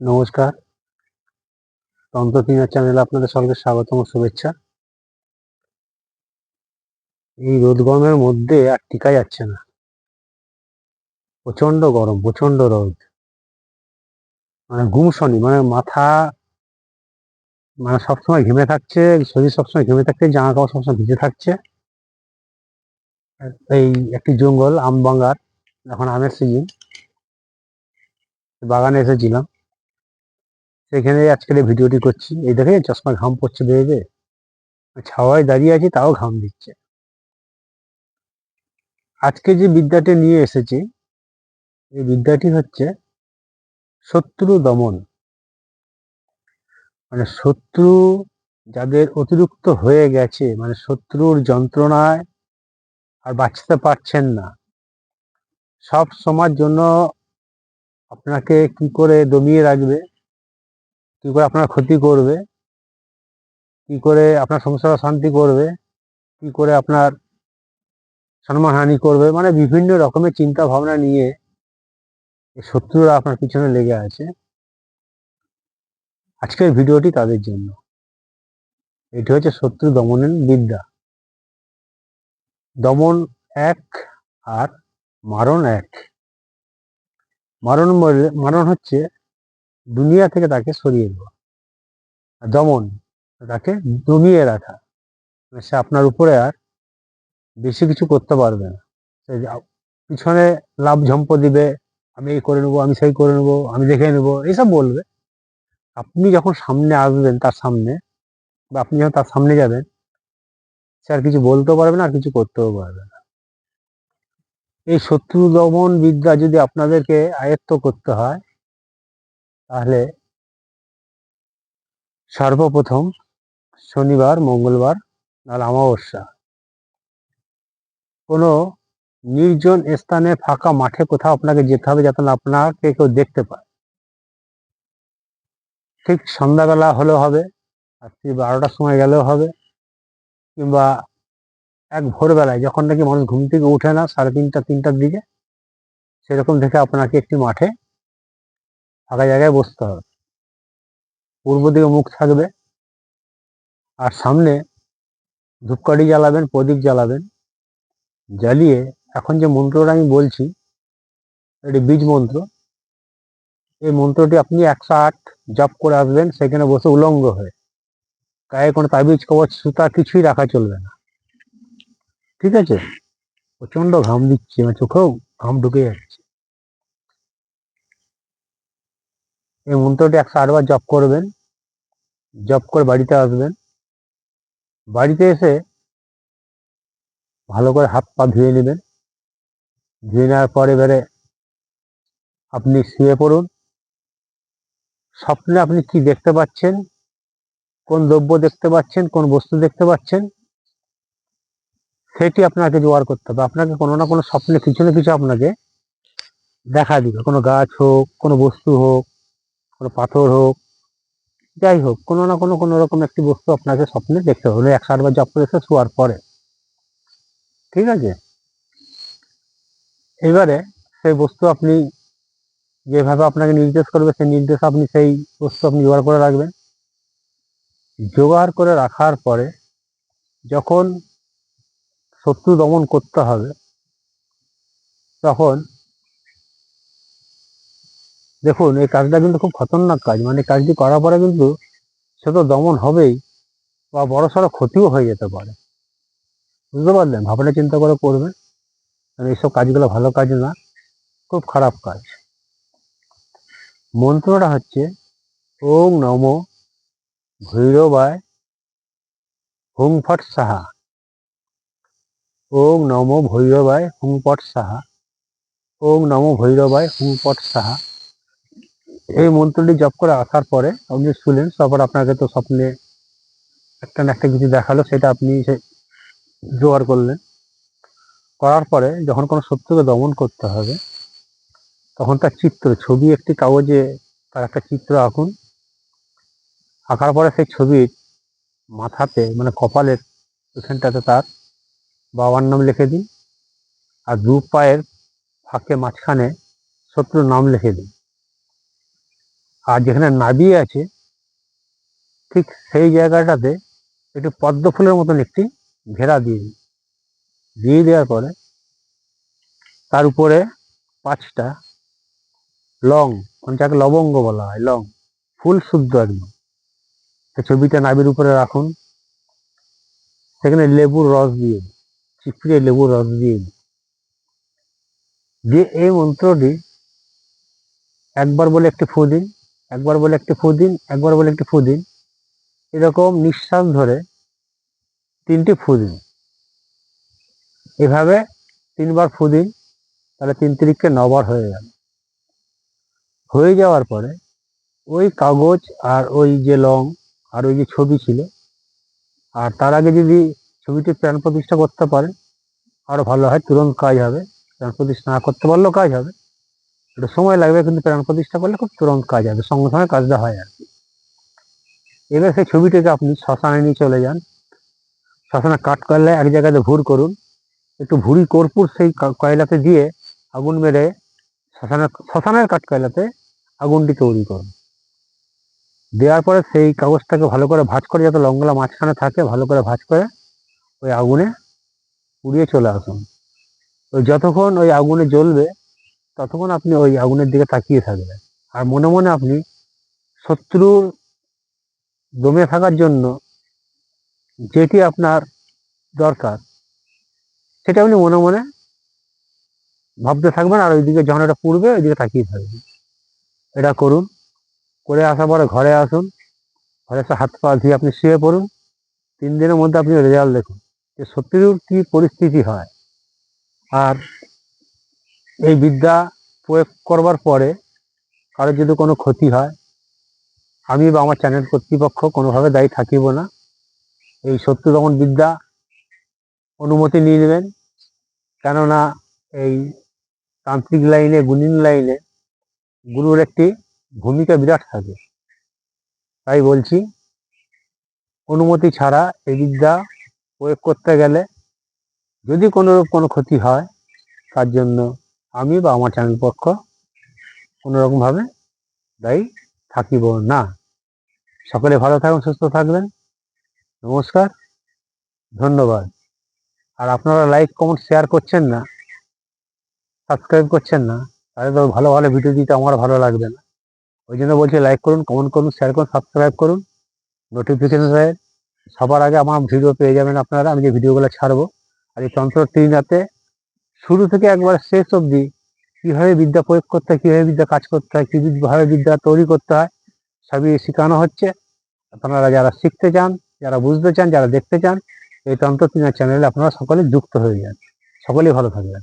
নমস্কার। তন্ত্র তিনার চ্যানেলে আপনাদের সকলকে স্বাগতম, শুভেচ্ছা। এই রোদ গরমের মধ্যে আর টিকা যাচ্ছে না। প্রচণ্ড গরম প্রচণ্ড রোদ। মানে গুমসনি মানে মাথা মানে সবসময় ঘেমে থাকছে, শরীর সবসময় ঘেমে থাকছে, জামা কাপড় সবসময় ভিজে থাকছে। এই একটি জঙ্গল, আমবাঙ্গার, এখন আমের সিজন বাগানে এসেছিলাম। সেখানে আজকের ভিডিওটি করছি। এই দেখে চশমা ঘাম পড়ছে বেয়ে ছাওয়ায় দাঁড়িয়ে আছি, তাও ঘাম দিচ্ছে। আজকে যে বিদ্যাটি নিয়ে এসেছি, এই বিদ্যাটি হচ্ছে শত্রু দমন। মানে শত্রু যাদের অতিরিক্ত হয়ে গেছে মানে শত্রুর যন্ত্রণায় আর বাঁচতে পারছেন না। সব সময়ের জন্য আপনাকে কি করে দমিয়ে রাখবে? কি করে আপনার ক্ষতি করবে? কি করে আপনার সংসার শান্তি করবে? কি করে আপনার সম্মানহানি করবে? মানে বিভিন্ন রকমের চিন্তা ভাবনা নিয়ে শত্রুরা আপনার পিছনে লেগে আছে। আজকের ভিডিওটি তাদের জন্য। এটি হচ্ছে শত্রু দমনের বিদ্যা। দমন এক আর মারণ এক। মারণ মারণ হচ্ছে দুনিয়া থেকে তাকে সরিয়ে দেওয়া। দমন, তাকে দমিয়ে রাখা। মানে সে আপনার উপরে আর বেশি কিছু করতে পারবে না। সে পিছনে লাভ ঝম্প দিবে, আমি এই করে নেব, আমি সেই করে নেব, আমি দেখে নেব। এইসব বলবে। আপনি যখন সামনে আসবেন তার সামনে, বা আপনি যখন তার সামনে যাবেন, সে আর কিছু বলতেও পারবে না, আর কিছু করতেও পারবে না। এই শত্রু দমন বিদ্যা যদি আপনাদেরকে আয়ত্ত করতে হয় তাহলে সর্বপ্রথম শনিবার, মঙ্গলবার, নাহলে অমাবস্যা। কোনো নির্জন স্থানে ফাঁকা মাঠে কোথাও আপনাকে যেতে হবে যাতে আপনাকে কেউ দেখতে পায়। ঠিক সন্ধ্যাবেলা হলেও হবে, রাত্রি বারোটার সময় গেলেও হবে, কিংবা এক ভোরবেলায় যখন নাকি মানুষ ঘুম থেকে উঠে না, সাড়ে তিনটা, তিনটার দিকে, সেরকম দেখে আপনাকে একটি মাঠে ফাঁকা জায়গায় বসতে হবে। পূর্ব দিকে মুখ থাকবে আর সামনে ধূপকাঠি জ্বালাবেন, প্রদীপ জ্বালাবেন, জ্বালিয়ে এখন যে মন্ত্রটা আমি বলছি, এটি বীজ মন্ত্র। এই মন্ত্রটি আপনি একশো আট জপ করে আসবেন, সেখানে বসে উলঙ্গ হয়ে। গায়ে কোনো তাবিজ, কবচ, সুতা কিছুই রাখা চলবে না। ঠিক আছে? প্রচণ্ড ঘাম দিচ্ছে আমার চোখেও ঘাম ঢুকে যাচ্ছে। এই মন্ত্রটি একশো আটবার জপ করবেন জপ করে বাড়িতে আসবেন। বাড়িতে এসে ভালো করে হাত পা ধুয়ে নেবেন। ধুয়ে নেওয়ার পর এবারে আপনি শুয়ে পড়ুন। স্বপ্নে আপনি কি দেখতে পাচ্ছেন, কোন দ্রব্য দেখতে পাচ্ছেন, কোন বস্তু দেখতে পাচ্ছেন, সেটি আপনাকে জোগাড় করতে হবে। আপনাকে কোনো না কোনো স্বপ্নে কিছু না কিছু আপনাকে দেখা দিবে। কোনো গাছ হোক, কোনো বস্তু হোক কোনো পাথর হোক, যাই হোক, কোনো না কোনো কোনো রকম একটি বস্তু আপনাকে স্বপ্নে দেখতে হবে। একশো আটবার জপ করে এসে শোয়ার পরে। ঠিক আছে? এবারে সেই বস্তু আপনি যেভাবে আপনাকে নির্দেশ করবে, সেই নির্দেশ আপনি, সেই বস্তু আপনি জোগাড় করে রাখবেন। জোগাড় করে রাখার পরে যখন শত্রু দমন করতে হবে, তখন দেখুন, এই কাজটা কিন্তু খুব খতরনাক কাজ। মানে কাজটি করার পরে কিন্তু সে তো দমন হবেই বা বড় সড়ো ক্ষতিও হয়ে যেতে পারে। বুঝতে পারলেন? ভাবনা চিন্তা করে করবেন। কারণ এইসব কাজগুলো ভালো কাজ না, খুব খারাপ কাজ। মন্ত্রটা হচ্ছে, ওং নম ভৈরবায় হুং ফট সাহা। ওং নম ভৈরবায় হুং পট সাহা। ওং নম ভৈরবায় হুং পট সাহা। এই মন্ত্রটি জপ করে আসার পরে আপনি শুনলেন তারপর আপনাকে তো স্বপ্নে একটা না একটা কিছু দেখাল, সেটা আপনি সে জোগাড় করলেন। করার পরে যখন কোনো শত্রুকে দমন করতে হবে, তখন তার চিত্র, ছবি একটি কাগজে তার একটা চিত্র আঁকুন। আঁকার পরে সেই ছবির মাথাতে মানে কপালের ওখানটাতে তার বাবার নাম লিখে দিন, আর দু পায়ের ফাঁকে মাঝখানে শত্রুর নাম লিখে দিন। আর যেখানে নাবি আছে, ঠিক সেই জায়গাটাতে একটু পদ্ম ফুলের মতন একটি ঘেরা দিয়ে দিই। দিয়ে দেওয়ার পরে তার উপরে পাঁচটা লং মানে যাকে লবঙ্গ বলা হয়, লং, ফুল শুদ্ধ একদম। ছবিটা নাবির উপরে রাখুন। সেখানে লেবুর রস দিয়ে দিন চিপড়িয়ে লেবুর রস দিয়ে দিন দিয়ে এই মন্ত্রটি একবার বলে একটি ফু দিন। একবার বলে একটি ফু দিন, একবার বলে একটি ফু দিন। এরকম নিঃশ্বাস ধরে তিনটি ফু দিন। এভাবে তিনবার ফু দিন, তাহলে তিন তিরিখকে নবার হয়ে গেল। হয়ে যাওয়ার পরে ওই কাগজ আর ওই যে লং আর ওই যে ছবি ছিল, আর তার আগে যদি ছবিটি প্রাণ প্রতিষ্ঠা করতে পারেন, আরও ভালো হয়, তুরন্ত কাজ হবে। প্রাণ প্রতিষ্ঠা না করতে পারলেও কাজ হবে। একটু সময় লাগবে কিন্তু প্রাণ প্রতিষ্ঠা করলে খুব তুরন্ত কাজ হবে, সঙ্গে সঙ্গে কাজটা হয় আর কি। এবার সেই ছবিটিকে আপনি শ্মশানে নিয়ে চলে যান। শ্মশানে কাট করলে এক জায়গাতে ভুর করুন। একটু ভুড়ি, কর্পূর সেই কয়লাতে দিয়ে আগুন মেরে শ্মশানের শ্মশানের কাঠ কয়লাতে আগুনটি তৈরি করুন। দেওয়ার পরে সেই কাগজটাকে ভালো করে ভাঁজ করে, যাতে লঙ্গলা মাঝখানে থাকে, ভালো করে ভাঁজ করে ওই আগুনে পুড়িয়ে চলে আসুন। ওই যতক্ষণ ওই আগুনে জ্বলবে ততক্ষণ আপনি ওই আগুনের দিকে তাকিয়ে থাকবেন। আর মনে মনে আপনি শত্রুর দমে থাকার জন্য যেটি আপনার দরকার, সেটা আপনি মনে মনে ভাবতে থাকবেন আর ওইদিকে যখন এটা পুড়বে, ওইদিকে তাকিয়ে থাকবেন। এটা করুন, করে আসার পরে ঘরে আসুন, ঘরে এসে হাত পা ধুয়ে আপনি শুয়ে পড়ুন। তিন দিনের মধ্যে আপনি রেজাল্ট দেখুন যে শত্রুর কি পরিস্থিতি হয়। আর এই বিদ্যা প্রয়োগ করবার পরে কারোর যদি কোনো ক্ষতি হয়, আমি বা আমার চ্যানেল কর্তৃপক্ষ কোনোভাবে দায়ী থাকিব না। এই শত্রু দমন বিদ্যা অনুমতি নিয়ে নেবেন। কেননা এই তান্ত্রিক লাইনে, গুণিন লাইনে গুরুর একটি ভূমিকা বিরাট থাকে। তাই বলছি, অনুমতি ছাড়া এই বিদ্যা প্রয়োগ করতে গেলে যদি কোনো কোনো ক্ষতি হয়, তার জন্য আমি বা আমার চ্যানেল পক্ষ কোনোরকমভাবে দায়ী থাকিব না। সকলে ভালো থাকুন, সুস্থ থাকবেন। নমস্কার, ধন্যবাদ। আর আপনারা লাইক কমেন্ট শেয়ার করছেন না সাবস্ক্রাইব করছেন না, তাহলে তো ভালো ভালো ভিডিও দিতে আমার ভালো লাগবে না। ওই জন্য বলছি লাইক করুন কমেন্ট করুন শেয়ার করুন সাবস্ক্রাইব করুন। নোটিফিকেশন সবার আগে আমার ভিডিও পেয়ে যাবেন আপনারা। আমি যে ভিডিওগুলো ছাড়বো, আর এই তন্ত্র ট্রিনাতে শুরু থেকে একবার শেষ অবধি কীভাবে বিদ্যা প্রয়োগ করতে হয়, কীভাবে বিদ্যা কাজ করতে হয়, কীভাবে বিদ্যা তৈরি করতে হয়, সবই শেখানো হচ্ছে। আপনারা যারা শিখতে চান, যারা বুঝতে চান, যারা দেখতে চান, এই তন্ত্র চ্যানেলে আপনারা সকলে যুক্ত হয়ে যান। সকলেই ভালো থাকবেন।